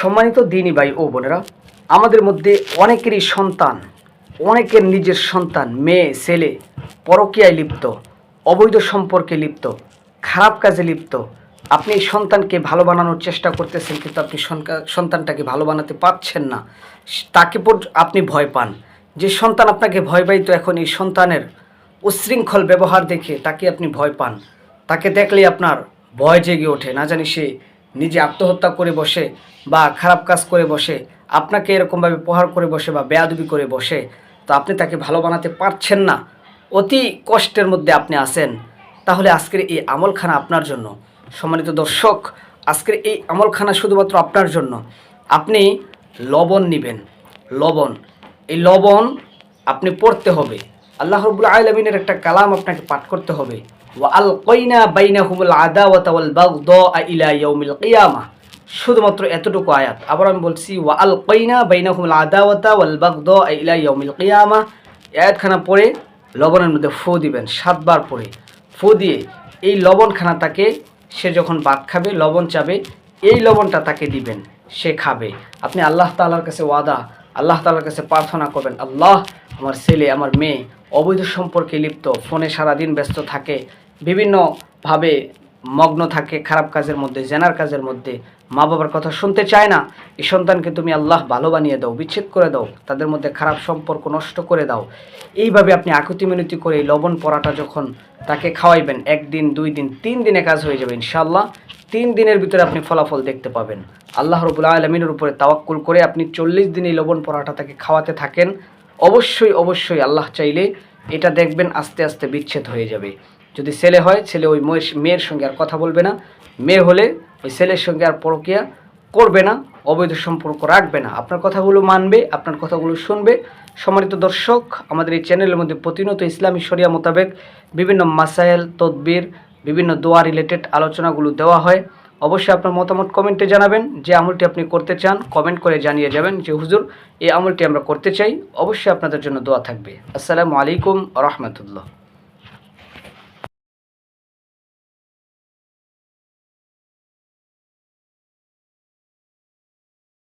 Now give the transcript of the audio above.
সম্মানিত দিনী ভাই ও বোনেরা, আমাদের মধ্যে অনেকেরই সন্তান, অনেকের নিজের সন্তান, মেয়ে, ছেলে, পরকীয়ায় লিপ্ত, অবৈধ সম্পর্কে লিপ্ত, খারাপ কাজে লিপ্ত। আপনি এই সন্তানকে ভালো বানানোর চেষ্টা করতেছেন, কিন্তু আপনি সন্তানটাকে ভালো বানাতে পারছেন না। তাকে আপনি ভয় পান। যে সন্তান আপনাকে ভয় পাইতো এখন এই সন্তানের উচ্ছৃঙ্খল ব্যবহার দেখে তাকে আপনি ভয় পান। তাকে দেখলেই আপনার ভয় জেগে ওঠে। না জানি সে নিজে আত্মহত্যা করে বসে বা খারাপ কাজ করে বসে, আপনাকে এরকমভাবে প্রহার করে বসে বা বেয়াদবি করে বসে, তো আপনি তাকে ভালো বানাতে পারছেন না। অতি কষ্টের মধ্যে আপনি আছেন। তাহলে আজকের এই আমলখানা আপনার জন্য। সম্মানিত দর্শক, আজকের এই আমলখানা শুধুমাত্র আপনার জন্য। আপনি লবণ নেবেন। লবণ। এই লবণ আপনি পড়তে হবে। আল্লাহ রবুল আলমিনের একটা কালাম আপনাকে পাঠ করতে হবে। ওয়া আল কইনা বাইনা হুমুল আদাওয়াতা ওয়াল বাগদা ইলা ইয়াউমিল কিয়ামা। শুধুমাত্র এতটুকু আয়াত। আবার আমি বলছি, ওয়া আল কইনা বাইনা হুমুল আদাওয়াতা ওয়াল বাগদা ইলা ইয়াউমিল কিয়ামা। আয়াতখানা পড়ে লবণের মধ্যে ফু দিবেন, সাতবার পরে ফু দিয়ে এই লবণখানা তাকে সে যখন ভাত খাবে, লবণ চাবে, এই লবণটা তাকে দিবেন, সে খাবে। আপনি আল্লাহ তাআলার কাছে ওয়াদা, আল্লাহ তাআলার কাছে প্রার্থনা করবেন, আল্লাহ আমার ছেলে, আমার মেয়ে অবৈধ সম্পর্কে লিপ্ত, ফোনে সারাদিন ব্যস্ত থাকে বিভিন্নভাবে মগ্ন থাকে খারাপ কাজের মধ্যে, জেনার কাজের মধ্যে। মা বাবার কথা শুনতে চায় না। এই সন্তানকে তুমি আল্লাহ ভালো বানিয়ে দাও, বিচ্ছেদ করে দাও, তাদের মধ্যে খারাপ সম্পর্ক নষ্ট করে দাও। এইভাবে আপনি আকুতি মিনতি করে লবণ পরাটা যখন তাকে খাওয়াইবেন, একদিন, দুই দিন, তিন দিনে কাজ হয়ে যাবে ইনশাল্লাহ তিন দিনের ভিতরে আপনি ফলাফল দেখতে পাবেন। আল্লাহ রবুল্লা আলমিনের উপরে তাওয়াক্কুল করে আপনি চল্লিশ দিন এই লবণ পরাটা তাকে খাওয়াতে থাকেন। অবশ্যই অবশ্যই আল্লাহ চাইলে এটা দেখবেন আস্তে আস্তে বিচ্ছেদ হয়ে যাবে। যদি ছেলে হয়, ছেলে ওই মেয়ের সঙ্গে আর কথা বলবে না। মেয়ে হলে ওই ছেলের সঙ্গে আর পরকিয়া করবে না, অবৈধ সম্পর্ক রাখবে না। আপনার কথাগুলো মানবে, আপনার কথাগুলো শুনবে। সম্মানিত দর্শক, আমাদের এই চ্যানেলের মধ্যে প্রতিনিয়ত ইসলামী শরিয়া মোতাবেক বিভিন্ন মাসাইল তদবির, বিভিন্ন দোয়া রিলেটেড আলোচনাগুলো দেওয়া হয়। অবশ্যই আপনার মতামত কমেন্টে জানাবেন। যে আমলটি আপনি করতে চান, কমেন্ট করে জানিয়ে যাবেন যে, হুজুর, এই আমলটি আমরা করতে চাই। অবশ্যই আপনাদের জন্য দোয়া থাকবে। আসসালামু আলাইকুম রহমতুল্লাহ।